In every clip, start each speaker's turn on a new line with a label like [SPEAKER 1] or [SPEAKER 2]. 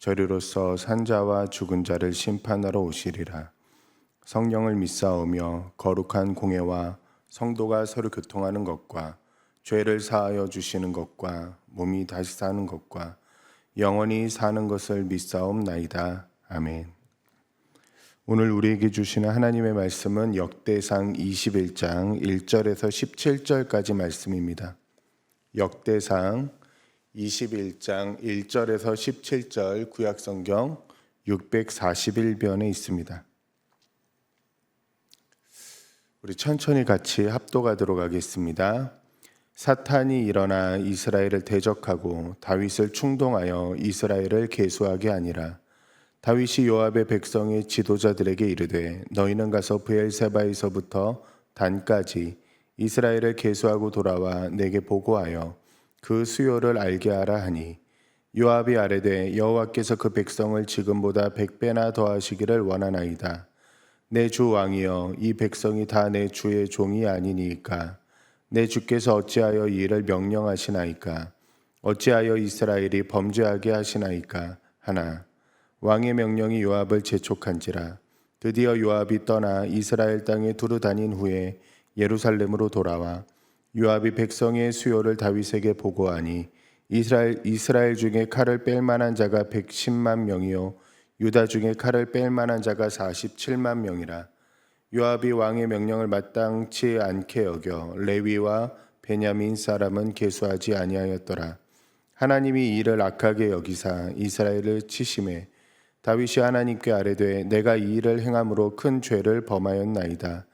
[SPEAKER 1] 저리로서 산자와 죽은 자를 심판하러 오시리라. 성령을 믿사오며 거룩한 공예와 성도가 서로 교통하는 것과 죄를 사하여 주시는 것과 몸이 다시 사는 것과 영원히 사는 것을 믿사옵나이다. 아멘. 오늘 우리에게 주시는 하나님의 말씀은 역대상 21장 1절에서 17절까지 말씀입니다. 역대상 21장 1절에서 17절 구약성경 641변에 있습니다. 우리 천천히 같이 합독하도록 하겠습니다. 사탄이 일어나 이스라엘을 대적하고 다윗을 충동하여 이스라엘을 계수하게 아니라 다윗이 요압의 백성의 지도자들에게 이르되 너희는 가서 브엘세바에서부터 단까지 이스라엘을 계수하고 돌아와 내게 보고하여 그 수요를 알게 하라 하니 요압이 아뢰되 여호와께서 그 백성을 지금보다 백배나 더하시기를 원하나이다. 내 주 왕이여 이 백성이 다 내 주의 종이 아니니까. 내 주께서 어찌하여 이 일을 명령하시나이까? 어찌하여 이스라엘이 범죄하게 하시나이까? 하나 왕의 명령이 요압을 재촉한지라. 드디어 요압이 떠나 이스라엘 땅에 두루 다닌 후에 예루살렘으로 돌아와 요압이 백성의 수요를 다윗에게 보고하니 이스라엘 이스라엘 중에 칼을 뺄 만한 자가 110만 명이요 유다 중에 칼을 뺄 만한 자가 47만 명이라. 요압이 왕의 명령을 마땅치 않게 여겨 레위와 베냐민 사람은 계수하지 아니하였더라. 하나님이 이 일을 악하게 여기사 이스라엘을 치심해 다윗이 하나님께 아뢰되 내가 이 일을 행함으로 큰 죄를 범하였나이다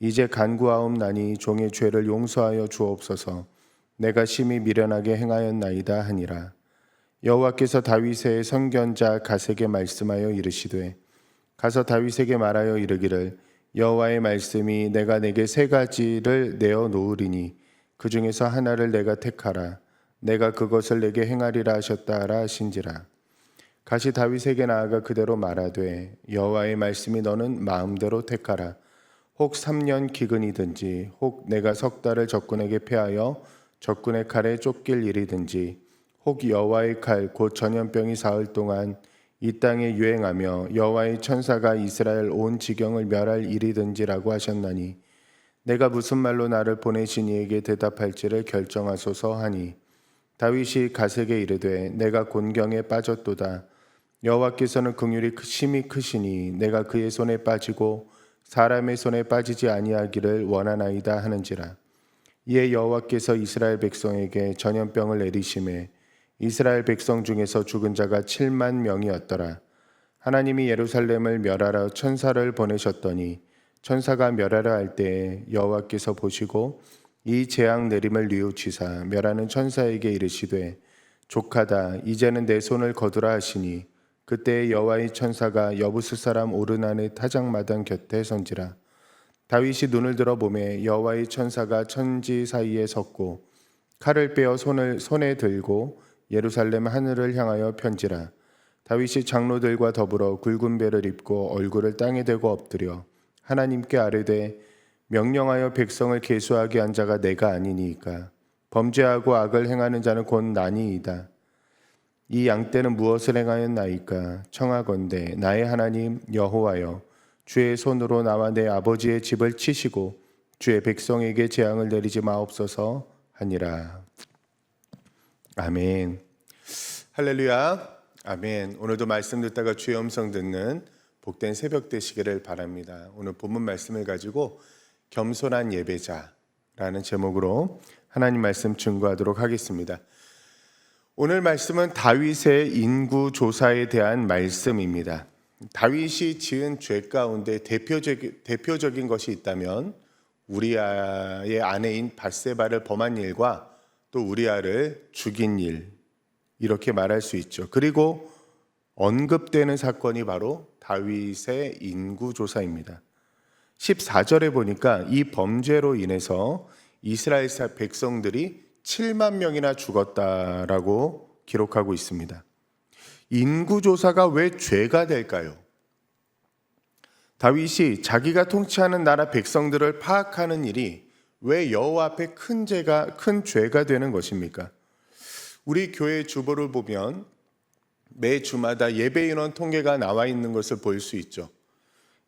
[SPEAKER 1] 이제 간구하옵나니 종의 죄를 용서하여 주옵소서. 내가 심히 미련하게 행하였나이다 하니라. 여호와께서 다윗의 선견자 가세게 말씀하여 이르시되 가서 다윗에게 말하여 이르기를 여호와의 말씀이 내가 내게 세 가지를 내어 놓으리니 그 중에서 하나를 내가 택하라. 내가 그것을 내게 행하리라 하셨다 하라 하신지라. 가시 다윗에게 나아가 그대로 말하되 여호와의 말씀이 너는 마음대로 택하라. 혹 3년 기근이든지 혹 내가 석 달을 적군에게 패하여 적군의 칼에 쫓길 일이든지 혹 여호와의 칼 곧 전염병이 사흘 동안 이 땅에 유행하며 여호와의 천사가 이스라엘 온 지경을 멸할 일이든지라고 하셨나니 내가 무슨 말로 나를 보내신 이에게 대답할지를 결정하소서 하니 다윗이 가세게 이르되 내가 곤경에 빠졌도다. 여호와께서는 긍휼이 심히 크시니 내가 그의 손에 빠지고 사람의 손에 빠지지 아니하기를 원하나이다 하는지라. 이에 여호와께서 이스라엘 백성에게 전염병을 내리심에 이스라엘 백성 중에서 죽은 자가 7만 명이었더라. 하나님이 예루살렘을 멸하러 천사를 보내셨더니 천사가 멸하려 할 때에 여호와께서 보시고 이 재앙 내림을 뉘우치사 멸하는 천사에게 이르시되 족하다 이제는 내 손을 거두라 하시니 그때 여호와의 천사가 여부스 사람 오르난의 타작마당 곁에 선지라. 다윗이 눈을 들어 보매 여호와의 천사가 천지 사이에 섰고 칼을 빼어 손을 손에 들고 예루살렘 하늘을 향하여 편지라. 다윗이 장로들과 더불어 굵은 배를 입고 얼굴을 땅에 대고 엎드려 하나님께 아뢰되 명령하여 백성을 계수하게 한 자가 내가 아니니까. 범죄하고 악을 행하는 자는 곧 나니이다 이 양떼는 무엇을 행하였나이까? 청하건대 나의 하나님 여호와여 주의 손으로 나와 내 아버지의 집을 치시고 주의 백성에게 재앙을 내리지 마옵소서 하니라. 아멘. 할렐루야. 아멘. 오늘도 말씀 듣다가 주의 음성 듣는 복된 새벽 되시기를 바랍니다. 오늘 본문 말씀을 가지고 겸손한 예배자라는 제목으로 하나님 말씀 증거하도록 하겠습니다 오늘 말씀은 다윗의 인구 조사에 대한 말씀입니다. 다윗이 지은 죄 가운데 대표적, 대표적인 것이 있다면 우리아의 아내인 바세바를 범한 일과 또 우리아를 죽인 일 이렇게 말할 수 있죠. 그리고 언급되는 사건이 바로 다윗의 인구 조사입니다. 14절에 보니까 이 범죄로 인해서 이스라엘 사- 백성들이 7만 명이나 죽었다라고 기록하고 있습니다. 인구 조사가 왜 죄가 될까요? 다윗이 자기가 통치하는 나라 백성들을 파악하는 일이 왜 여호와 앞에 큰 죄가 큰 죄가 되는 것입니까? 우리 교회 주보를 보면 매 주마다 예배 인원 통계가 나와 있는 것을 볼 수 있죠.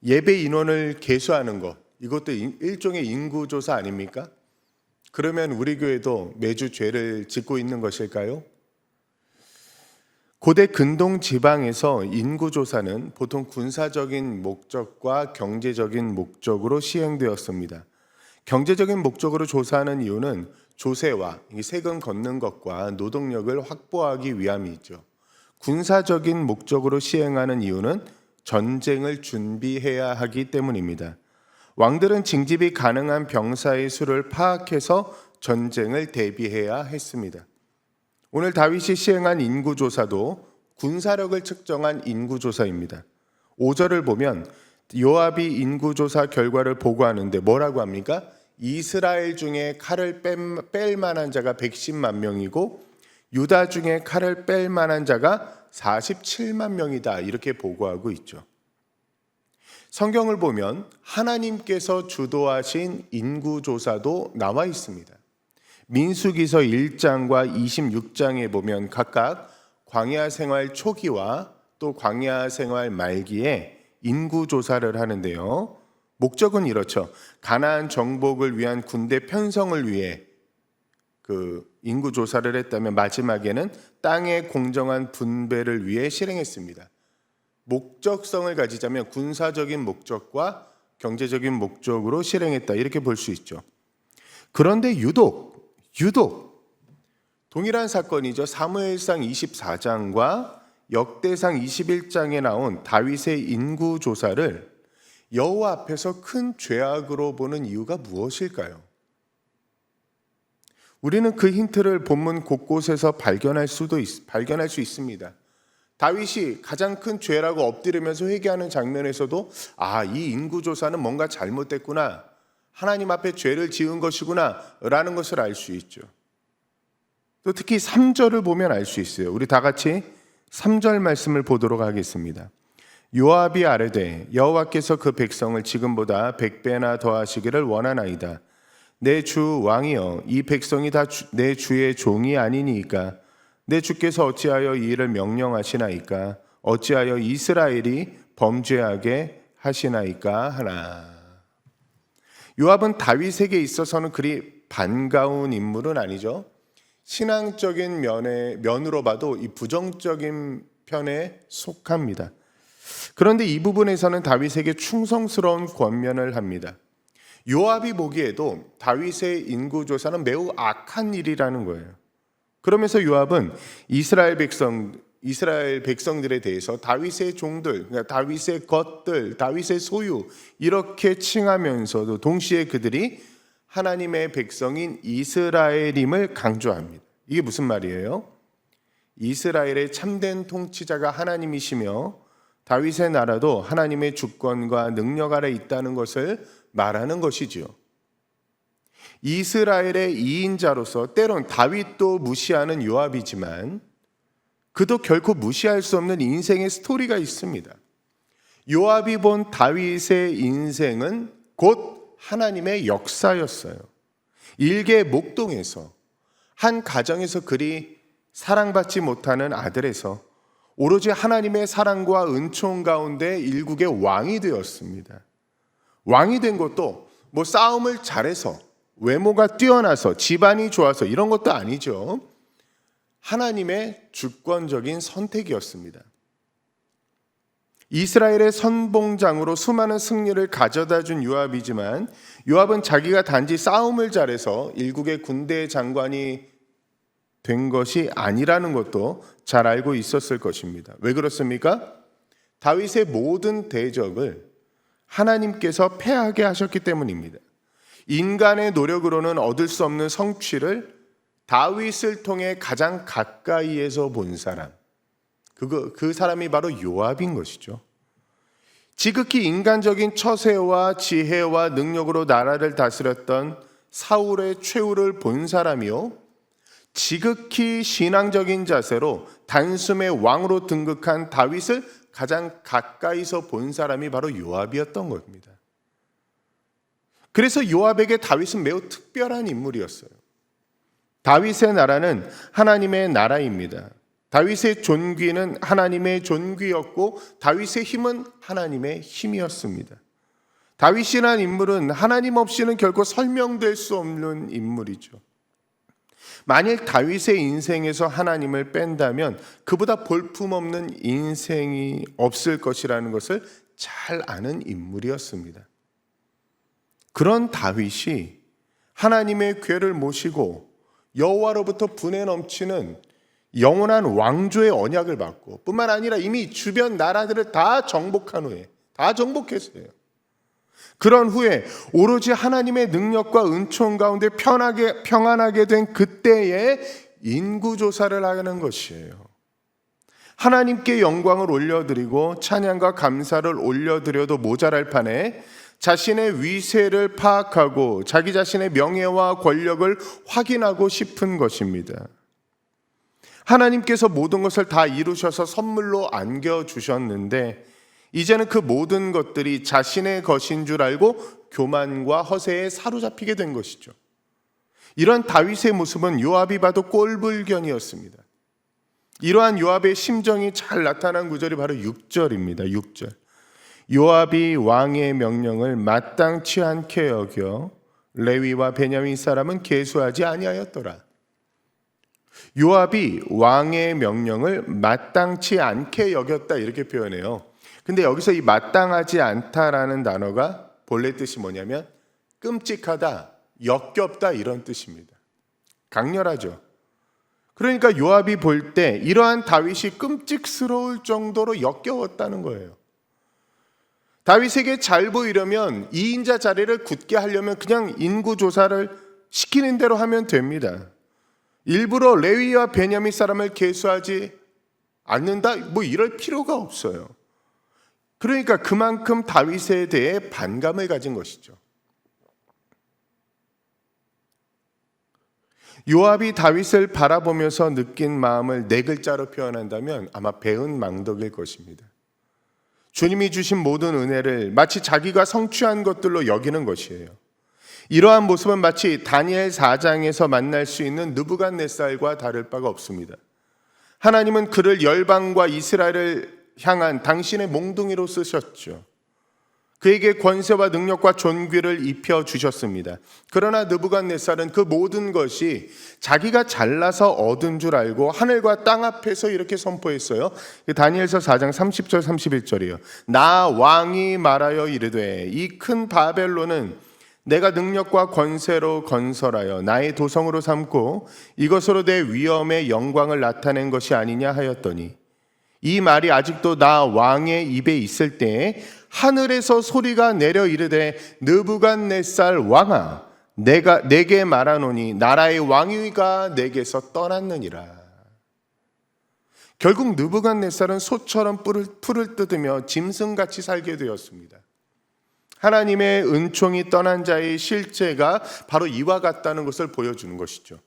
[SPEAKER 1] 예배 인원을 계수하는 것 이것도 인- 일종의 인구 조사 아닙니까? 그러면 우리 교회도 매주 죄를 짓고 있는 것일까요? 고대 근동 지방에서 인구 조사는 보통 군사적인 목적과 경제적인 목적으로 시행되었습니다. 경제적인 목적으로 조사하는 이유는 조세와 이 세금 걷는 것과 노동력을 확보하기 위함이죠. 군사적인 목적으로 시행하는 이유는 전쟁을 준비해야 하기 때문입니다. 왕들은 징집이 가능한 병사의 수를 파악해서 전쟁을 대비해야 했습니다. 오늘 다윗이 시행한 인구 조사도 군사력을 측정한 인구 조사입니다. 5절을 보면 요압이 인구 조사 결과를 보고하는데 뭐라고 합니까? 이스라엘 중에 칼을 뺀- 뺄 만한 자가 110만 명이고 유다 중에 칼을 뺄 만한 자가 47만 명이다. 이렇게 보고하고 있죠. 성경을 보면 하나님께서 주도하신 인구 조사도 나와 있습니다. 민수기서 1장과 26장에 보면 각각 광야 생활 초기와 또 광야 생활 말기에 인구 조사를 하는데요. 목적은 이렇죠. 가나안 정복을 위한 군대 편성을 위해 그 인구 조사를 했다면 마지막에는 땅의 공정한 분배를 위해 실행했습니다. 목적성을 가지자면 군사적인 목적과 경제적인 목적으로 실행했다 이렇게 볼 수 있죠. 그런데 유독 유독 동일한 사건이죠. 사무엘상 24장과 역대상 21장에 나온 다윗의 인구 조사를 여호와 앞에서 큰 죄악으로 보는 이유가 무엇일까요? 우리는 그 힌트를 본문 곳곳에서 발견할 수도 있, 발견할 수 있습니다. 다윗이 가장 큰 죄라고 엎드리면서 회개하는 장면에서도 아, 이 인구 조사는 뭔가 잘못됐구나. 하나님 앞에 죄를 지은 것이구나라는 것을 알 수 있죠. 또 특히 3절을 보면 알 수 있어요. 우리 다 같이 3절 말씀을 보도록 하겠습니다. 요압이 아뢰되 여호와께서 그 백성을 지금보다 백배나 더하시기를 원하나이다. 내 주 왕이여 이 백성이 다 내 주의 종이 아니니까 내 주께서 어찌하여 이 일을 명령하시나이까 어찌하여 이스라엘이 범죄하게 하시나이까 하나. 요압은 다윗에게 있어서는 그리 반가운 인물은 아니죠. 신앙적인 면에 면으로 봐도 이 부정적인 편에 속합니다. 그런데 이 부분에서는 다윗에게 충성스러운 권면을 합니다. 요압이 보기에도 다윗의 인구 조사는 매우 악한 일이라는 거예요. 그러면서 요압은 이스라엘 백성 이스라엘 백성들에 대해서 다윗의 종들, 그러니까 다윗의 것들, 다윗의 소유 이렇게 칭하면서도 동시에 그들이 하나님의 백성인 이스라엘임을 강조합니다. 이게 무슨 말이에요? 이스라엘의 참된 통치자가 하나님이시며 다윗의 나라도 하나님의 주권과 능력 아래 있다는 것을 말하는 것이지요. 이스라엘의 이인자로서 때론 다윗도 무시하는 요압이지만 그도 결코 무시할 수 없는 인생의 스토리가 있습니다. 요압이 본 다윗의 인생은 곧 하나님의 역사였어요. 일개 목동에서 한 가정에서 그리 사랑받지 못하는 아들에서 오로지 하나님의 사랑과 은총 가운데 일국의 왕이 되었습니다. 왕이 된 것도 뭐 싸움을 잘해서 외모가 뛰어나서 집안이 좋아서 이런 것도 아니죠. 하나님의 주권적인 선택이었습니다. 이스라엘의 선봉장으로 수많은 승리를 가져다 준 요압이지만 요압은 자기가 단지 싸움을 잘해서 일국의 군대 장관이 된 것이 아니라는 것도 잘 알고 있었을 것입니다. 왜 그렇습니까? 다윗의 모든 대적을 하나님께서 패하게 하셨기 때문입니다. 인간의 노력으로는 얻을 수 없는 성취를 다윗을 통해 가장 가까이에서 본 사람, 그거 그 사람이 바로 요압인 것이죠. 지극히 인간적인 처세와 지혜와 능력으로 나라를 다스렸던 사울의 최후를 본 사람이요. 지극히 신앙적인 자세로 단숨에 왕으로 등극한 다윗을 가장 가까이서 본 사람이 바로 요압이었던 겁니다. 그래서 요압에게 다윗은 매우 특별한 인물이었어요. 다윗의 나라는 하나님의 나라입니다. 다윗의 존귀는 하나님의 존귀였고 다윗의 힘은 하나님의 힘이었습니다. 다윗이란 인물은 하나님 없이는 결코 설명될 수 없는 인물이죠. 만일 다윗의 인생에서 하나님을 뺀다면 그보다 볼품없는 인생이 없을 것이라는 것을 잘 아는 인물이었습니다. 그런 다윗이 하나님의 괴를 모시고 여호와로부터 분에 넘치는 영원한 왕조의 언약을 받고 뿐만 아니라 이미 주변 나라들을 다 정복한 후에 다 정복했어요. 그런 후에 오로지 하나님의 능력과 은총 가운데 편하게 평안하게 된 그때에 인구 조사를 하는 것이에요. 하나님께 영광을 올려드리고 찬양과 감사를 올려드려도 모자랄 판에 자신의 위세를 파악하고 자기 자신의 명예와 권력을 확인하고 싶은 것입니다. 하나님께서 모든 것을 다 이루셔서 선물로 안겨주셨는데 이제는 그 모든 것들이 자신의 것인 줄 알고 교만과 허세에 사로잡히게 된 것이죠. 이런 다윗의 모습은 요압이 봐도 꼴불견이었습니다. 이러한 요압의 심정이 잘 나타난 구절이 바로 6절입니다. 6절. 요압이 왕의 명령을 마땅치 않게 여겨 레위와 베냐민 사람은 계수하지 아니하였더라. 요압이 왕의 명령을 마땅치 않게 여겼다 이렇게 표현해요. 근데 여기서 이 마땅하지 않다라는 단어가 본래 뜻이 뭐냐면 끔찍하다, 역겹다 이런 뜻입니다. 강렬하죠. 그러니까 요압이 볼 때 이러한 다윗이 끔찍스러울 정도로 역겨웠다는 거예요. 다윗에게 잘 보이려면 2인자 자리를 굳게 하려면 그냥 인구 조사를 시키는 대로 하면 됩니다. 일부러 레위와 베냐민 사람을 계수하지 않는다? 뭐 이럴 필요가 없어요. 그러니까 그만큼 다윗에 대해 반감을 가진 것이죠. 요압이 다윗을 바라보면서 느낀 마음을 네 글자로 표현한다면 아마 배은 망덕일 것입니다. 주님이 주신 모든 은혜를 마치 자기가 성취한 것들로 여기는 것이에요. 이러한 모습은 마치 다니엘 4장에서 만날 수 있는 느부갓네살과 다를 바가 없습니다. 하나님은 그를 열방과 이스라엘을 향한 당신의 몽둥이로 쓰셨죠. 그에게 권세와 능력과 존귀를 입혀 주셨습니다. 그러나 느부갓네살은 그 모든 것이 자기가 잘나서 얻은 줄 알고 하늘과 땅 앞에서 이렇게 선포했어요. 다니엘서 4장 30절 31절이요. 나 왕이 말하여 이르되 이 큰 바벨론은 내가 능력과 권세로 건설하여 나의 도성으로 삼고 이것으로 내 위엄의 영광을 나타낸 것이 아니냐 하였더니 이 말이 아직도 나 왕의 입에 있을 때에 하늘에서 소리가 내려 이르되 느부갓네살 왕아 내가 내게 말하노니 나라의 왕위가 내게서 떠났느니라. 결국 느부갓네살은 소처럼 뿔을, 풀을 뜯으며 짐승같이 살게 되었습니다. 하나님의 은총이 떠난 자의 실체가 바로 이와 같다는 것을 보여주는 것이죠.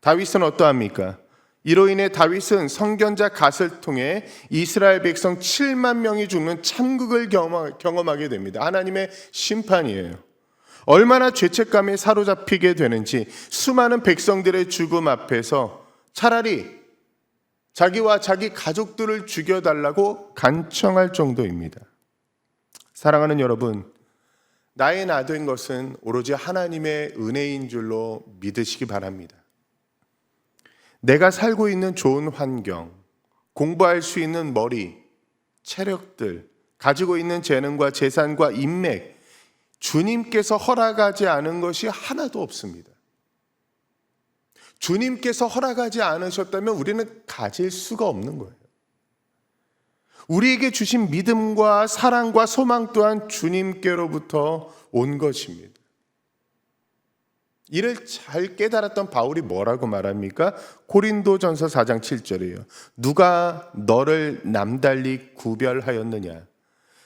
[SPEAKER 1] 다윗은 어떠합니까? 이로 인해 다윗은 성견자 갓을 통해 이스라엘 백성 7만 명이 죽는 참극을 경험하게 됩니다. 하나님의 심판이에요. 얼마나 죄책감에 사로잡히게 되는지 수많은 백성들의 죽음 앞에서 차라리 자기와 자기 가족들을 죽여달라고 간청할 정도입니다. 사랑하는 여러분, 나의 나된 것은 오로지 하나님의 은혜인 줄로 믿으시기 바랍니다. 내가 살고 있는 좋은 환경, 공부할 수 있는 머리, 체력들, 가지고 있는 재능과 재산과 인맥, 주님께서 허락하지 않은 것이 하나도 없습니다. 주님께서 허락하지 않으셨다면 우리는 가질 수가 없는 거예요. 우리에게 주신 믿음과 사랑과 소망 또한 주님께로부터 온 것입니다. 이를 잘 깨달았던 바울이 뭐라고 말합니까? 고린도전서 4장 7절이에요. 누가 너를 남달리 구별하였느냐?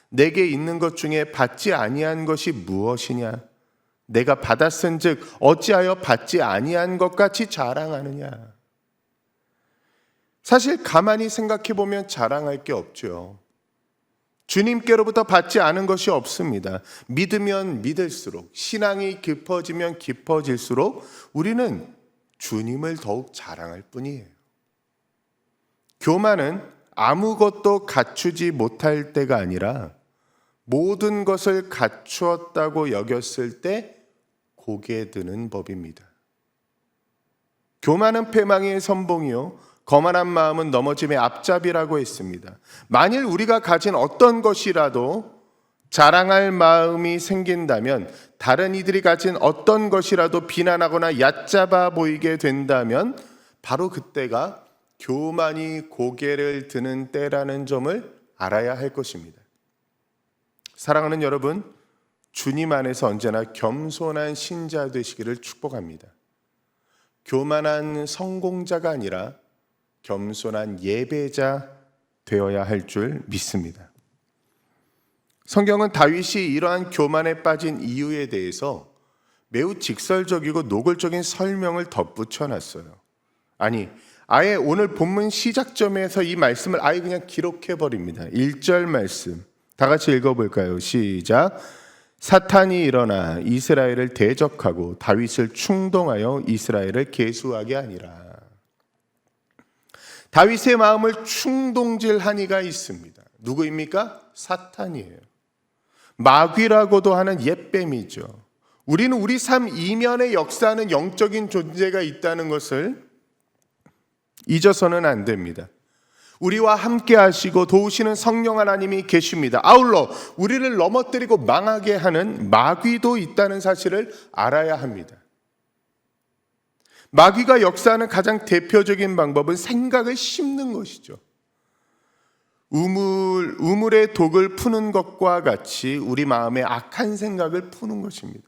[SPEAKER 1] 내게 있는 것 중에 받지 아니한 것이 무엇이냐? 내가 받았은즉 어찌하여 받지 아니한 것 같이 자랑하느냐? 사실 가만히 생각해 보면 자랑할 게 없죠. 주님께로부터 받지 않은 것이 없습니다. 믿으면 믿을수록, 신앙이 깊어지면 깊어질수록 우리는 주님을 더욱 자랑할 뿐이에요. 교만은 아무것도 갖추지 못할 때가 아니라 모든 것을 갖추었다고 여겼을 때 고개 드는 법입니다. 교만은 패망의 선봉이요. 거만한 마음은 넘어짐의 앞잡이라고 했습니다. 만일 우리가 가진 어떤 것이라도 자랑할 마음이 생긴다면 다른 이들이 가진 어떤 것이라도 비난하거나 얕잡아 보이게 된다면 바로 그때가 교만이 고개를 드는 때라는 점을 알아야 할 것입니다. 사랑하는 여러분, 주님 안에서 언제나 겸손한 신자 되시기를 축복합니다. 교만한 성공자가 아니라 겸손한 예배자 되어야 할 줄 믿습니다. 성경은 다윗이 이러한 교만에 빠진 이유에 대해서 매우 직설적이고 노골적인 설명을 덧붙여 놨어요. 아니, 아예 오늘 본문 시작점에서 이 말씀을 아예 그냥 기록해 버립니다. 1절 말씀. 다 같이 읽어 볼까요? 시작. 사탄이 일어나 이스라엘을 대적하고 다윗을 충동하여 이스라엘을 계수하게 아니라. 다윗의 마음을 충동질한 이가 있습니다. 누구입니까? 사탄이에요. 마귀라고도 하는 옛뱀이죠. 우리는 우리 삶 이면에 역사하는 영적인 존재가 있다는 것을 잊어서는 안 됩니다. 우리와 함께 하시고 도우시는 성령 하나님이 계십니다. 아울러 우리를 넘어뜨리고 망하게 하는 마귀도 있다는 사실을 알아야 합니다. 마귀가 역사하는 가장 대표적인 방법은 생각을 심는 것이죠. 우물, 우물의 독을 푸는 것과 같이 우리 마음에 악한 생각을 푸는 것입니다.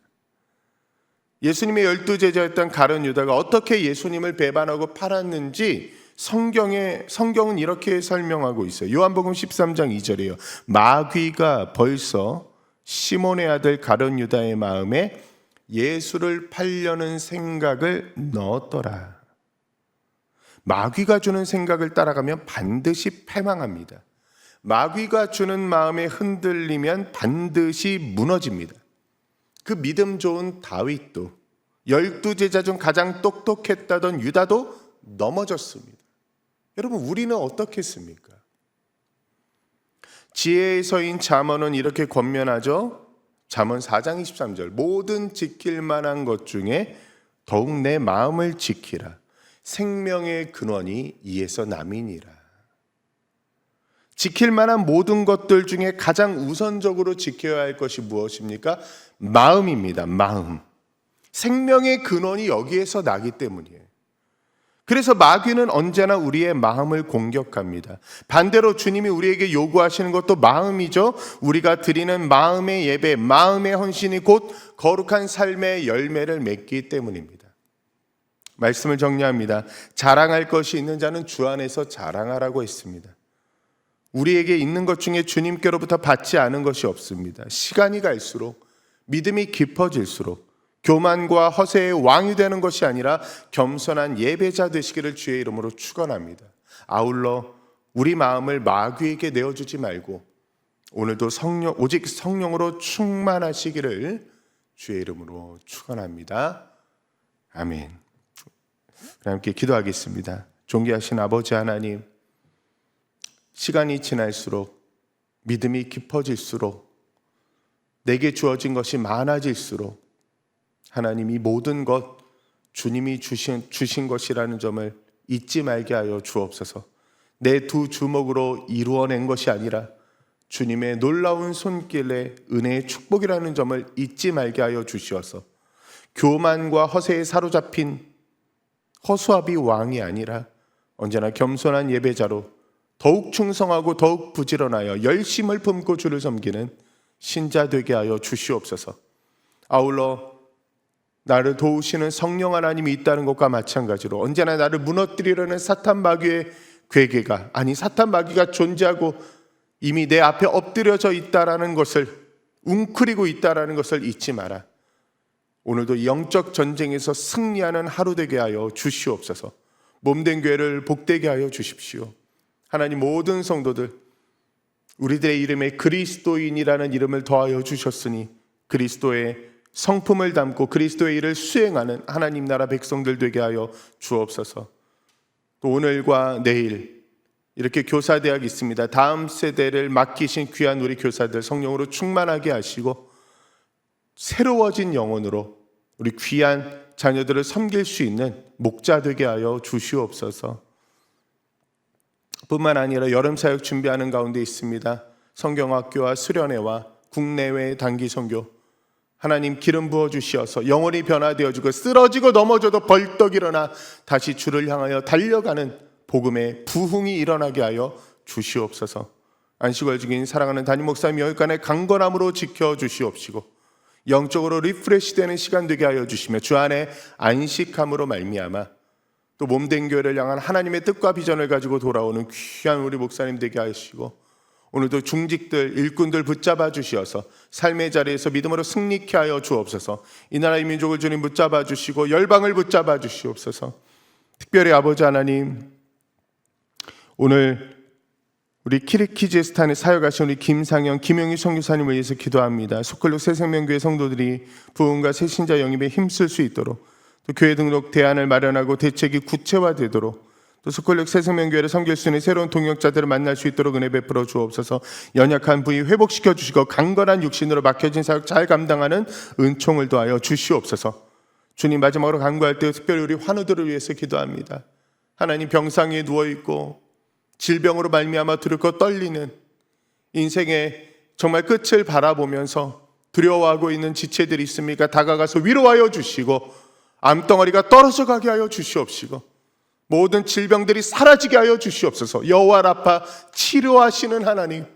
[SPEAKER 1] 예수님의 열두 제자였던 가론 유다가 어떻게 예수님을 배반하고 팔았는지 성경에 성경은 이렇게 설명하고 있어요. 요한복음 13장 2절이에요. 마귀가 벌써 시몬의 아들 가론 유다의 마음에 예수를 팔려는 생각을 넣었더라. 마귀가 주는 생각을 따라가면 반드시 패망합니다. 마귀가 주는 마음에 흔들리면 반드시 무너집니다. 그 믿음 좋은 다윗도 열두 제자 중 가장 똑똑했다던 유다도 넘어졌습니다. 여러분 우리는 어떻겠습니까? 지혜에서인 잠언은 이렇게 권면하죠. 잠언 4장 23절 모든 지킬 만한 것 중에 더욱 내 마음을 지키라. 생명의 근원이 이에서 남이니라. 지킬 만한 모든 것들 중에 가장 우선적으로 지켜야 할 것이 무엇입니까? 마음입니다. 마음. 생명의 근원이 여기에서 나기 때문이에요. 그래서 마귀는 언제나 우리의 마음을 공격합니다. 반대로 주님이 우리에게 요구하시는 것도 마음이죠. 우리가 드리는 마음의 예배, 마음의 헌신이 곧 거룩한 삶의 열매를 맺기 때문입니다. 말씀을 정리합니다. 자랑할 것이 있는 자는 주 안에서 자랑하라고 했습니다. 우리에게 있는 것 중에 주님께로부터 받지 않은 것이 없습니다. 시간이 갈수록 믿음이 깊어질수록 교만과 허세의 왕이 되는 것이 아니라 겸손한 예배자 되시기를 주의 이름으로 축원합니다. 아울러 우리 마음을 마귀에게 내어주지 말고 오늘도 성령 오직 성령으로 충만하시기를 주의 이름으로 축원합니다. 아멘. 함께 기도하겠습니다. 존귀하신 아버지 하나님, 시간이 지날수록 믿음이 깊어질수록 내게 주어진 것이 많아질수록 하나님 이 모든 것 주님이 주신, 주신 것이라는 점을 잊지 말게 하여 주옵소서. 내 두 주먹으로 이루어낸 것이 아니라 주님의 놀라운 손길에 은혜의 축복이라는 점을 잊지 말게 하여 주시어서 교만과 허세에 사로잡힌 허수아비 왕이 아니라 언제나 겸손한 예배자로 더욱 충성하고 더욱 부지런하여 열심을 품고 주를 섬기는 신자 되게 하여 주시옵소서. 아울러 나를 도우시는 성령 하나님이 있다는 것과 마찬가지로 언제나 나를 무너뜨리려는 사탄 마귀의 괴계가 아니 사탄 마귀가 존재하고 이미 내 앞에 엎드려져 있다라는 것을 웅크리고 있다라는 것을 잊지 마라. 오늘도 영적 전쟁에서 승리하는 하루 되게 하여 주시옵소서. 몸된 교회를 복되게 하여 주십시오. 하나님 모든 성도들 우리들의 이름에 그리스도인이라는 이름을 더하여 주셨으니 그리스도의 성품을 담고 그리스도의 일을 수행하는 하나님 나라 백성들 되게 하여 주옵소서. 또 오늘과 내일 이렇게 교사 대학 있습니다. 다음 세대를 맡기신 귀한 우리 교사들 성령으로 충만하게 하시고 새로워진 영혼으로 우리 귀한 자녀들을 섬길 수 있는 목자 되게 하여 주시옵소서. 뿐만 아니라 여름 사역 준비하는 가운데 있습니다. 성경학교와 수련회와 국내외 단기 선교 하나님 기름 부어 주시어서 영혼이 변화되어 주고 쓰러지고 넘어져도 벌떡 일어나 다시 주를 향하여 달려가는 복음의 부흥이 일어나게 하여 주시옵소서. 안식월 중인 사랑하는 담임 목사님 여기간의 강건함으로 지켜 주시옵시고 영적으로 리프레시 되는 시간 되게 하여 주시며 주 안에 안식함으로 말미암아 또 몸된 교회를 향한 하나님의 뜻과 비전을 가지고 돌아오는 귀한 우리 목사님 되게 하시고 오늘도 중직들 일꾼들 붙잡아 주시어서 삶의 자리에서 믿음으로 승리케 하여 주옵소서. 이 나라의 민족을 주님 붙잡아 주시고 열방을 붙잡아 주시옵소서. 특별히 아버지 하나님 오늘 우리 키르키즈스탄에 사역하신 우리 김상현, 김영희 선교사님을 위해서 기도합니다. 소클룩 새생명교회 성도들이 부흥과 새신자 영입에 힘쓸 수 있도록 또 교회 등록 대안을 마련하고 대책이 구체화되도록 또 소클룩 새생명교회를 섬길 수 있는 새로운 동역자들을 만날 수 있도록 은혜 베풀어 주옵소서 연약한 부위 회복시켜 주시고 강건한 육신으로 막혀진 사역 잘 감당하는 은총을 더하여 주시옵소서 주님 마지막으로 간구할 때 특별히 우리 환우들을 위해서 기도합니다. 하나님 병상에 누워 있고 질병으로 말미암아 두렵고 떨리는 인생의 정말 끝을 바라보면서 두려워하고 있는 지체들이 있습니까? 다가가서 위로하여 주시고 암덩어리가 떨어져 가게 하여 주시옵시고 모든 질병들이 사라지게 하여 주시옵소서. 여호와 라파 치료하시는 하나님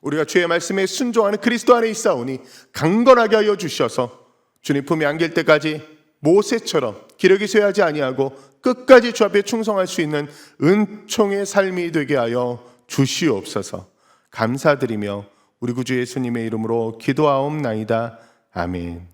[SPEAKER 1] 우리가 주의 말씀에 순종하는 그리스도 안에 있사오니 강건하게 하여 주셔서 주님 품에 안길 때까지 모세처럼 기력이 쇠하지 아니하고 끝까지 주 앞에 충성할 수 있는 은총의 삶이 되게 하여 주시옵소서. 감사드리며 우리 구주 예수님의 이름으로 기도하옵나이다. 아멘.